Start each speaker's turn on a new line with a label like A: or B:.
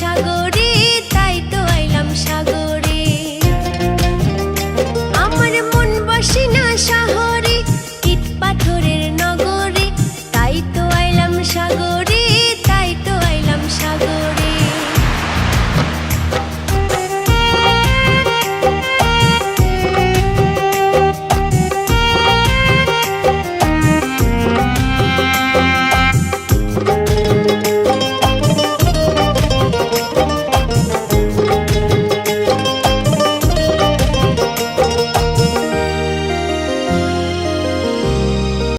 A: সাগর